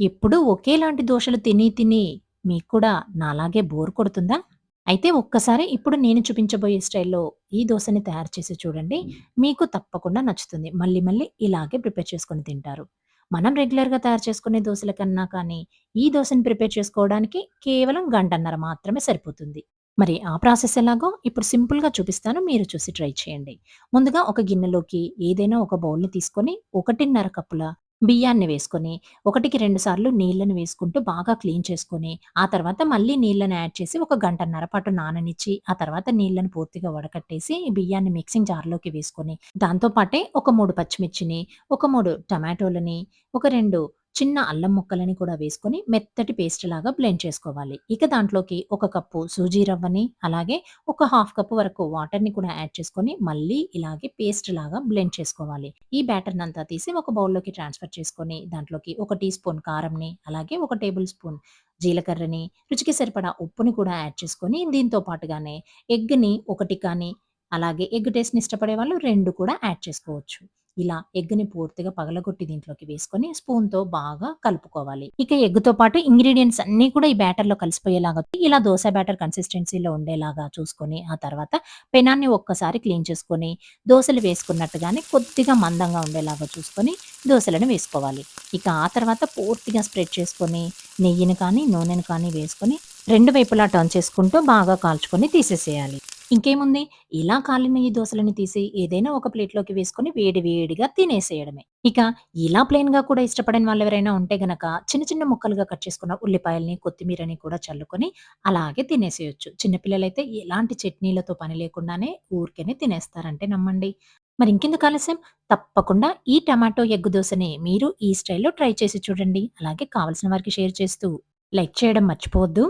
ఎప్పుడూ ఒకేలాంటి దోశలు తిని తిని మీకు కూడా నాలాగే బోర్ కొడుతుందా? అయితే ఒక్కసారి ఇప్పుడు నేను చూపించబోయే స్టైల్‌లో ఈ దోశని తయారు చేసి చూడండి. మీకు తప్పకుండా నచ్చుతుంది. మళ్ళీ మళ్ళీ ఇలాగే ప్రిపేర్ చేసుకొని తింటారు. మనం రెగ్యులర్‌గా తయారు చేసుకునే దోశల కన్నా కానీ, ఈ దోశని ప్రిపేర్ చేసుకోవడానికి కేవలం గంటన్నర మాత్రమే సరిపోతుంది. మరి ఆ ప్రాసెస్ ఎలాగో ఇప్పుడు సింపుల్‌గా చూపిస్తాను. మీరు చూసి ట్రై చేయండి. ముందుగా ఒక గిన్నెలోకి ఏదైనా ఒక బౌల్‌ని తీసుకొని 1:30 కప్పుల బియ్యాన్ని వేసుకొని, 1కి 2 సార్లు నీళ్ళని వేసుకుంటూ బాగా క్లీన్ చేసుకొని, ఆ తర్వాత మళ్ళీ నీళ్ళని యాడ్ చేసి ఒక గంటన్నర పాటు నాననిచ్చి, ఆ తర్వాత నీళ్ళని పూర్తిగా వడకట్టేసి బియ్యాన్ని మిక్సింగ్ జార్‌లోకి వేసుకొని, దాంతో పాటే ఒక మూడు పచ్చిమిర్చిని, ఒక మూడు టమాటోలని, ఒక రెండు చిన్న అల్లం ముక్కలని కూడా వేసుకొని మెత్తటి పేస్ట్ లాగా బ్లెండ్ చేసుకోవాలి. ఇక దాంట్లోకి ఒక కప్పు సూజీ రవ్వని, అలాగే ఒక హాఫ్ కప్ వరకు వాటర్‌ని కూడా యాడ్ చేసుకొని, మళ్ళీ ఇలాగే పేస్ట్ లాగా బ్లెండ్ చేసుకోవాలి. ఈ బ్యాటర్‌నంతా తీసి ఒక బౌల్‌లోకి ట్రాన్స్‌ఫర్ చేసుకొని, దాంట్లోకి ఒక టీ స్పూన్ కారంని, అలాగే ఒక టేబుల్ స్పూన్ జీలకర్రని, రుచికి సరిపడా ఉప్పుని కూడా యాడ్ చేసుకొని, దీంతో పాటుగానే ఎగ్‌ని ఒకటి కానీ, అలాగే ఎగ్ టేస్ట్‌ని ఇష్టపడే వాళ్ళు రెండు కూడా యాడ్ చేసుకోవచ్చు. ఇలా ఎగ్‌ని పూర్తిగా పగలగొట్టి దీంట్లోకి వేసుకొని స్పూన్‌తో బాగా కలుపుకోవాలి. ఇక ఎగ్‌తో పాటు ఇంగ్రీడియంట్స్ అన్నీ కూడా ఈ బ్యాటర్‌లో కలిసిపోయేలాగా ఇలా దోశ బ్యాటర్ కన్సిస్టెన్సీలో ఉండేలాగా చూసుకొని, ఆ తర్వాత పెనాన్ని ఒక్కసారి క్లీన్ చేసుకొని, దోసలు వేసుకున్నట్టుగానే కొద్దిగా మందంగా ఉండేలాగా చూసుకొని దోశలను వేసుకోవాలి. ఇక ఆ తర్వాత పూర్తిగా స్ప్రెడ్ చేసుకొని, నెయ్యిని కానీ, నూనెను కానీ వేసుకొని, రెండు వైపులా టర్న్ చేసుకుంటూ బాగా కాల్చుకొని తీసేసేయాలి. ఇంకేముంది ఇలా కాలిన ఈ దోసలని తీసి ఏదైనా ఒక ప్లేట్‌లోకి వేసుకొని వేడి వేడిగా తినేసేయడమే. ఇక ఇలా ప్లెయిన్‌గా కూడా ఇష్టపడని వాళ్ళెవరైనా ఉంటే గనక చిన్న చిన్న ముక్కలుగా కట్ చేసుకున్న ఉల్లిపాయల్ని, కొత్తిమీరని కూడా చల్లుకొని అలాగే తినేసేయొచ్చు. చిన్నపిల్లలైతే ఎలాంటి చట్నీలతో పని లేకుండానే ఊరికేనే తినేస్తారంటే నమ్మండి. మరి ఇంకెందుకు ఆలస్యం తప్పకుండా ఈ టమాటో ఎగ్ దోశని మీరు ఈ స్టైల్‌లో ట్రై చేసి చూడండి. అలాగే కావలసిన వారికి షేర్ చేస్తూ లైక్ చేయడం మర్చిపోవద్దు.